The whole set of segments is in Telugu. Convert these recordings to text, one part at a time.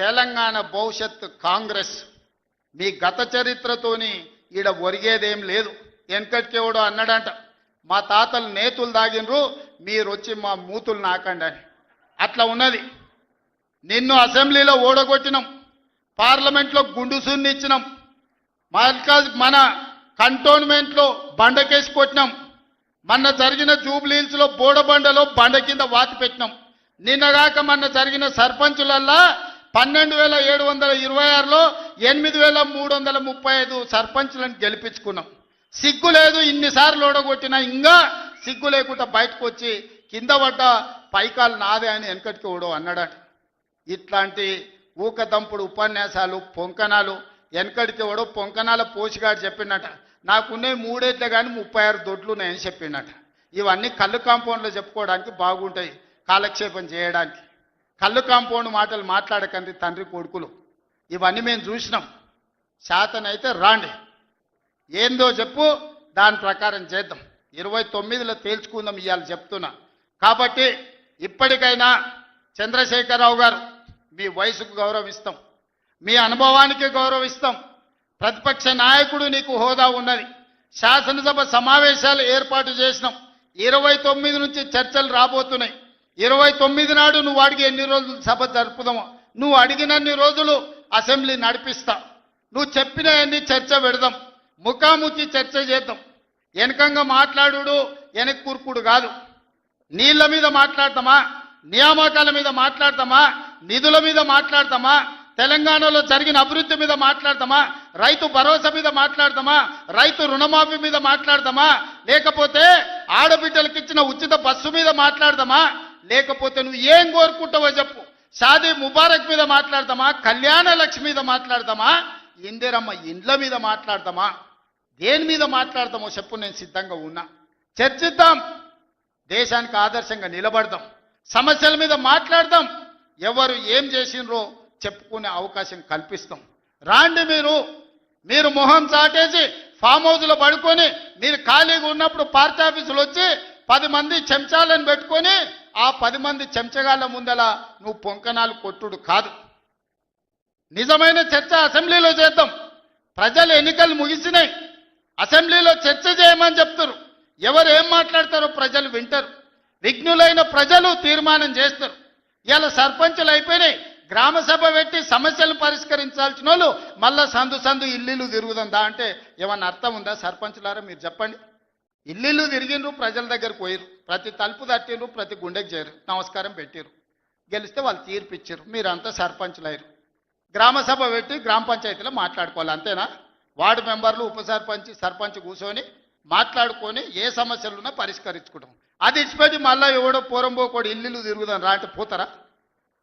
తెలంగాణ భవిష్యత్ కాంగ్రెస్. మీ గత చరిత్రతోని ఈడ ఒరిగేదేం లేదు. వెనకటికెవడో అన్నాడంట మా తాతలు నేతులు దాగినరు మీరు వచ్చి మా మూతులు నాకండి అని. అట్లా ఉన్నది. నిన్ను అసెంబ్లీలో ఓడగొట్టినాం పార్లమెంట్లో గుండు సున్నిచ్చినాం మన కంటోన్మెంట్లో బండకేసి కొట్టినాం మొన్న జరిగిన జూబ్లీహిల్స్ బోడబండలో బండ కింద వాతి పెట్టినాం. నిన్నగాక మొన్న జరిగిన సర్పంచులల్లా పన్నెండు వేల ఏడు వందల ఇరవై ఆరులో ఎనిమిది వేల మూడు వందల ముప్పై ఐదు సర్పంచ్లను గెలిపించుకున్నాం. సిగ్గు లేదు ఇన్నిసార్లు ఓడగొట్టినా ఇంకా సిగ్గు లేకుండా బయటకు వచ్చి కింద పడ్డ పైకాలు నాదే అని వెనకటికి ఓడో అన్నాడట. ఇట్లాంటి ఊకదంపుడు ఉపన్యాసాలు పొంకణాలు వెనకటికి ఓడో పొంకణాల పోషిగాడు చెప్పిండట. నాకున్నే మూడేట్లే కానీ ముప్పై ఆరు దొడ్లు ఉన్నాయని చెప్పిండట. ఇవన్నీ కళ్ళు కాంపౌండ్లో చెప్పుకోవడానికి బాగుంటాయి కాలక్షేపం చేయడానికి. కళ్ళు కాంపౌండ్ మాటలు మాట్లాడకండి తండ్రి కొడుకులు. ఇవన్నీ మేము చూసినాం. శాతనైతే రాండి. ఏందో చెప్పు దాని ప్రకారం చేద్దాం. ఇరవై తొమ్మిదిలో తేల్చుకుందాం ఇవాళ చెప్తున్నా. కాబట్టి ఇప్పటికైనా చంద్రశేఖరరావు గారు మీ వయసుకు గౌరవిస్తాం. మీ అనుభవానికి గౌరవిస్తాం. ప్రతిపక్ష నాయకుడు నీకు హోదా ఉన్నది. శాసనసభ సమావేశాలు ఏర్పాటు చేసినాం. ఇరవై తొమ్మిది నుంచి చర్చలు రాబోతున్నాయి. ఇరవై తొమ్మిది నాడు నువ్వు అడిగి ఎన్ని రోజులు సభ జరుపుదామో నువ్వు అడిగినన్ని రోజులు అసెంబ్లీ నడిపిస్తా. నువ్వు చెప్పిన అన్ని చర్చ పెడదాం ముఖాముఖి చర్చ చేద్దాం. వెనకంగా మాట్లాడు వెనక కూర్పుడు కాదు. నీళ్ళ మీద మాట్లాడతామా నియామకాల మీద మాట్లాడతామా నిధుల మీద మాట్లాడతామా తెలంగాణలో జరిగిన అభివృద్ధి మీద మాట్లాడతామా రైతు భరోసా మీద మాట్లాడతామా రైతు రుణమాఫీ మీద మాట్లాడతామా లేకపోతే ఆడబిడ్డలకు ఇచ్చిన ఉచిత బస్సు మీద మాట్లాడతామా లేకపోతే నువ్వు ఏం కోరుకుంటావో చెప్పు. సాదే ముబారక్ మీద మాట్లాడతామా? కళ్యాణ లక్ష్మి మీద మాట్లాడతామా? ఇందిరమ్మ ఇండ్ల మీద మాట్లాడతామా? దేని మీద మాట్లాడతామో చెప్పు నేను సిద్ధంగా ఉన్నా. చర్చిద్దాం. దేశానికి ఆదర్శంగా నిలబడదాం. సమస్యల మీద మాట్లాడదాం. ఎవరు ఏం చేసినరో చెప్పుకునే అవకాశం కల్పిస్తాం. రాండి మీరు. మీరు మొహం చాటేసి ఫామ్ హౌస్లో పడుకొని మీరు ఖాళీగా ఉన్నప్పుడు పార్టీ ఆఫీసులు వచ్చి పది మంది చెంచాలను పెట్టుకొని ఆ పది మంది చెంచగాళ్ళ ముందల నువ్వు పొంకనాలు కొట్టుడు కాదు. నిజమైన చర్చ అసెంబ్లీలో చేద్దాం. ప్రజలు ఎన్నికలు ముగిసినాయి. అసెంబ్లీలో చర్చ చేయమని చెప్తారు. ఎవరు ఏం మాట్లాడతారో ప్రజలు వింటారు. విఘ్నులైన ప్రజలు తీర్మానం చేస్తారు. ఇలా సర్పంచులు అయిపోయినాయి. గ్రామ సభ పెట్టి సమస్యలు పరిష్కరించాల్సిన వాళ్ళు మళ్ళా సందు సందు ఇల్లు తిరుగుతుందా అంటే ఏమన్నా అర్థం ఉందా సర్పంచులారా? మీరు చెప్పండి. ఇల్లు తిరిగిండ్రు ప్రజల దగ్గరకు పోయిరు ప్రతి తలుపు తట్టిండ్రు ప్రతి గుండెకి చేరు నమస్కారం పెట్టిరు గెలిస్తే వాళ్ళు తీర్పు ఇచ్చారు మీరంతా సర్పంచులయ్యారు గ్రామ సభ పెట్టి గ్రామ పంచాయతీలో మాట్లాడుకోవాలి అంతేనా? వార్డు మెంబర్లు ఉప సర్పంచ్ సర్పంచ్ కూర్చొని మాట్లాడుకొని ఏ సమస్యలున్నా పరిష్కరించుకుంటాం. అది ఇచ్చిపోయి మళ్ళీ ఎవడో పూరంబోకోడు ఇల్లు తిరుగుదాం రా అంటే పోతారా?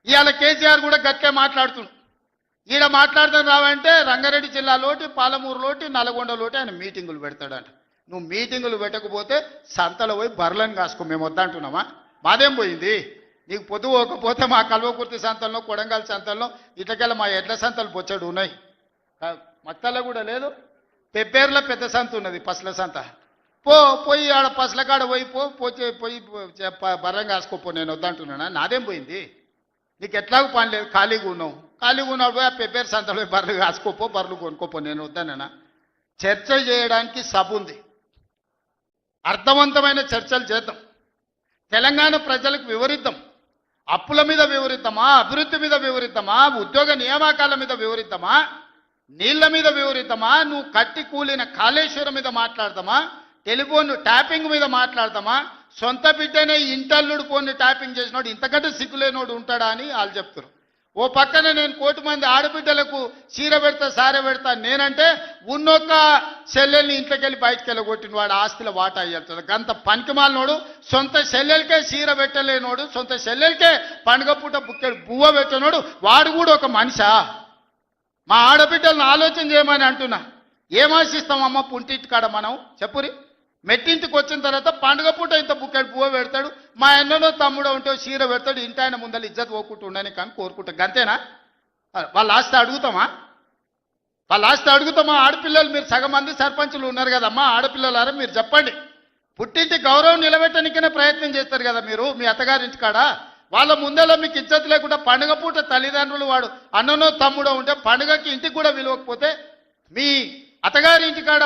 ఇవాళ కేసీఆర్ కూడా గట్టే మాట్లాడుతుండు. ఈడ మాట్లాడదాం రావంటే రంగారెడ్డి జిల్లాలోటి పాలమూరులోటి నల్గొండలోటి ఆయన మీటింగులు పెడతాడంట. నువ్వు మీటింగులు పెట్టకపోతే సంతలో పోయి బర్లను కాసుకో మేము వద్దంటున్నామా? మాదేం పోయింది? నీకు పొద్దు పోకపోతే మా కల్వకుర్తి సంతల్లో కొడంగల్ సంతల్లో ఇట్లకెళ్ళ మా ఎడ్ల సంతలు పొచ్చడు ఉన్నాయి. కా- మత్తల్లో కూడా లేదు. పెబ్బేర్ల పెద్ద సంత ఉన్నది పసల సంత. పో పోయి ఆడ పసల కాడ పోయి పో పోతే పోయి పో- బర్రం కాసుకోపో నేను వద్దంటున్నానా? నాదేం పోయింది? నీకు ఎట్లాగూ పని లేదు ఖాళీగా ఉన్నావు. ఖాళీగా ఉన్నాడు పోయి ఆ పెబ్బేరు సంతలో పోయి బర్రెలు కాసుకోపో బర్రెలు కొనుక్కోపో నేను వద్దానన్నా? చర్చ చేయడానికి సభ ఉంది. అర్థవంతమైన చర్చలు చేద్దాం. తెలంగాణ ప్రజలకు వివరిద్దాం. అప్పుల మీద వివరిద్దామా? అభివృద్ధి మీద వివరిద్దామా? ఉద్యోగ నియామకాల మీద వివరిద్దామా? నీళ్ళ మీద వివరిద్దామా? నువ్వు కట్టి కూలిన కాళేశ్వరం మీద మాట్లాడదామా? టెలిఫోన్ ట్యాపింగ్ మీద మాట్లాడదామా? సొంత బిడ్డనే ఇంటల్లుడు ఫోన్ ట్యాపింగ్ చేసినోడు ఇంతకంటే సిగ్గులేనోడు ఉంటాడా అని వాళ్ళు చెప్తారు ఓ పక్కన నేను కోటి మంది ఆడబిడ్డలకు చీర పెడతా సార పెడతా. నేనంటే ఉన్నొక్క సెల్లెల్ని ఇంట్లోకి వెళ్ళి బయటకు వెళ్ళగొట్టిన వాడు ఆస్తుల వాటా అయ్యేస్తుంది గంత పనికిమాలనోడు సొంత సెల్లెలకే చీర పెట్టలేనోడు సొంత సెల్లెలకే పండుగ పూట బుక్కెడు బువ్వ పెట్టనోడు వాడు కూడా ఒక మనిషా? మా ఆడబిడ్డలను ఆలోచన చేయమని అంటున్నా. ఏం ఆశిస్తామమ్మ పుంటింటి కాడ మనం? చెప్పురి. మెట్టింటికి వచ్చిన తర్వాత పండుగ పూట ఇంత బుక్కడి పువ్వు పెడతాడు. మా అన్ననో తమ్ముడో ఉంటే చీర పెడతాడు. ఇంటి ఆయన ముందర ఇజ్జత్ పోకుండా ఉండని కానీ కోరుకుంటాం. అంతేనా వాళ్ళు ఆస్తి అడుగుతామా? వాళ్ళ ఆస్తి అడుగుతామా? ఆడపిల్లలు మీరు సగం మంది సర్పంచులు ఉన్నారు కదమ్మా ఆడపిల్లలారా మీరు చెప్పండి. పుట్టింటి గౌరవం నిలబెట్టడానికనే ప్రయత్నం చేస్తారు కదా మీరు మీ అత్తగారింటి కాడ? వాళ్ళ ముందర మీకు ఇజ్జత్ లేకుండా పండుగ పూట తల్లిదండ్రులు వాడు అన్ననో తమ్ముడో ఉంటే పండుగకి ఇంటికి కూడా విలువకపోతే మీ అత్తగారి కాడ